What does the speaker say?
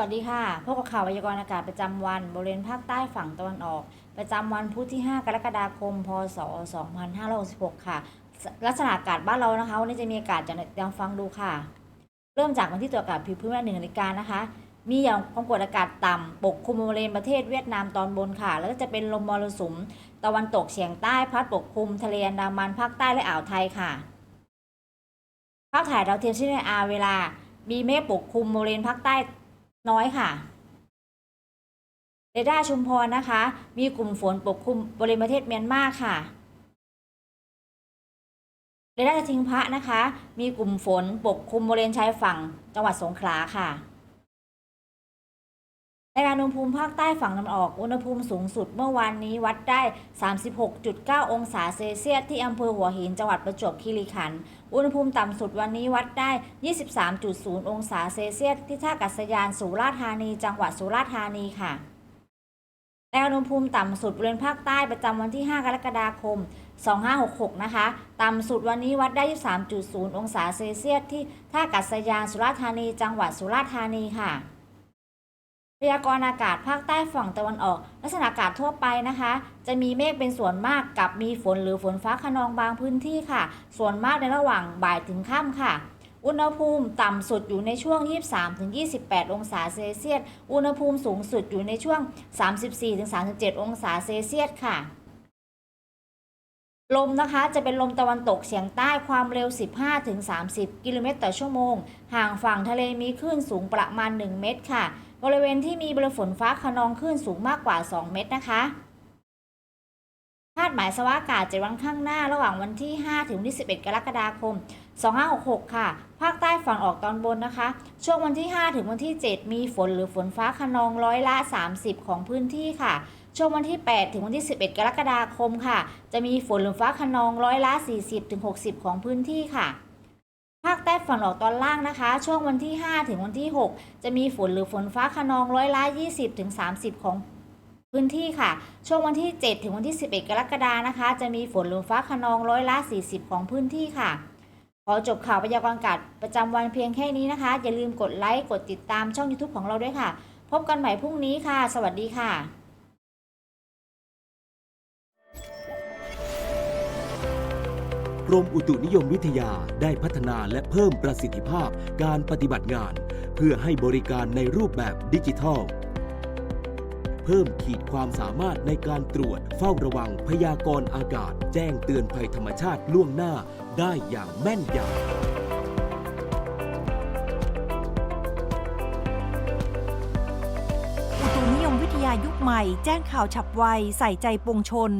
สวัสดีค่ะ พบกับข่าวพยากรณ์อากาศประจำวันบริเวณภาคใต้ฝั่งตะวันออก ประจำวันพุธที่ 5 กรกฎาคม พศ 2566 ค่ะ ลักษณะอากาศบ้านเรานะคะ วันนี้จะมีอากาศจากยังฟังดูค่ะ เริ่มจากวันที่ตรวอากาศผิวพื้นเวลาหนึ่งนาฬิกานะคะ มีหย่อมความกดอากาศต่ำปกคลุมบริเวณประเทศเวียดนามตอนบนค่ะ แล้วก็จะเป็นลมมรสุม ตะวันตกเฉียงใต้พัดปกคลุมทะเลอันดามันภาคใต้และอ่าวไทยค่ะ ภาพถ่ายดาวเทียมชิ้นในอาเวลา มีเมฆปกคลุมบริเวณภาคใต้ น้อยค่ะเรดาร์ชุมพรนะคะ มีกลุ่มฝนปกคลุมบริเวณประเทศเมียนมาค่ะเรดาร์ทิงพระนะคะ มีกลุ่มฝนปกคลุมบริเวณชายฝั่งจังหวัดสงขลาค่ะ ในการอุณหภูมิภาคใต้ฝั่งตะวันออก อุณหภูมิสูงสุดเมื่อวานนี้วัดได้ 36.9 องศาเซลเซียสที่อำเภอหัวหินจังหวัดประจวบคีรีขันธ์ อุณหภูมิต่ำสุดวันนี้วัดได้ 23.0 องศาเซลเซียสที่ท่ากาศยานสุราษฎร์ธานี จังหวัดสุราษฎร์ธานีค่ะและอุณหภูมิต่ำสุดบริเวณภาคใต้ประจำวันที่ 5 กรกฎาคม 2566 นะคะ ต่ำสุดวันนี้วัดได้ 23.0 องศาเซลเซียสที่ท่าอากาศยานสุราษฎร์ธานี จังหวัดสุราษฎร์ธานีค่ะ พยากรณ์อากาศภาคใต้ฝั่งตะวันออก ลักษณะอากาศทั่วไปนะคะ จะมีเมฆเป็นส่วนมากกับมีฝนหรือฝนฟ้าขนองบางพื้นที่ค่ะ ส่วนมากในระหว่างบ่ายถึงค่ำค่ะ อุณหภูมิต่ำสุดอยู่ในช่วง 23-28 องศาเซลเซียส อุณหภูมิสูงสุดอยู่ในช่วง 34-37 องศาเซลเซียสค่ะ ลมนะคะจะเป็นลมตะวันตกเฉียงใต้ความเร็ว 15-30 กิโลเมตรต่อชั่วโมง ห่างฝั่งทะเลมีคลื่นสูงประมาณ 1 เมตรค่ะ บริเวณที่มีบริฝนฟ้าขนองคลื่นสูงมากกว่า 2 เมตรนะคะ คาดหมายสภาพอากาศเจ็ดวันข้างหน้า ระหว่างวันที่ 5 ถึงวันที่ 11 กรกฎาคม 2566 ค่ะ ภาคใต้ฝั่งออกตอนบนนะคะ ช่วงวันที่ 5 ถึงวันที่ 7 มีฝนหรือฝนฟ้าขนองร้อยละ 30 ของพื้นที่ค่ะ ช่วงวันที่ 8 ถึงวันที่ 11 กรกฎาคมค่ะ จะมีฝนหรือฟ้าขนองร้อยละ 40 ถึง 60 ของพื้นที่ค่ะภาคใต้ฝั่งออกตอนล่างนะคะ ช่วงวันที่ 5 ถึงวันที่ 6 จะมีฝนหรือฝนฟ้าขนองร้อยละ 20 ถึง 30 ของ พื้นที่ค่ะ ช่วงวันที่ 7 ถึงวันที่ 11 กรกฎานะคะ จะมีฝนหรือฟ้าขนองร้อยละ 40 ของพื้นที่ค่ะ ขอจบข่าวพยากรณ์อากาศประจำวันเพียงแค่นี้นะคะ อย่าลืมกดไลค์ กดติดตามช่อง YouTube ของเราด้วยค่ะ พบกันใหม่พรุ่งนี้ค่ะ สวัสดีค่ะกรมอุตุนิยมวิทยาได้พัฒนาและเพิ่มประสิทธิภาพการปฏิบัติงาน เพื่อให้บริการในรูปแบบดิจิทัล เพิ่มขีดความสามารถในการตรวจ เฝ้าระวังพยากรณ์อากาศ แจ้งเตือนภัยธรรมชาติล่วงหน้าได้อย่างแม่นยำอุตุนิยมวิทยายุคใหม่ แจ้งข่าวฉับไว ใส่ใจปวงชน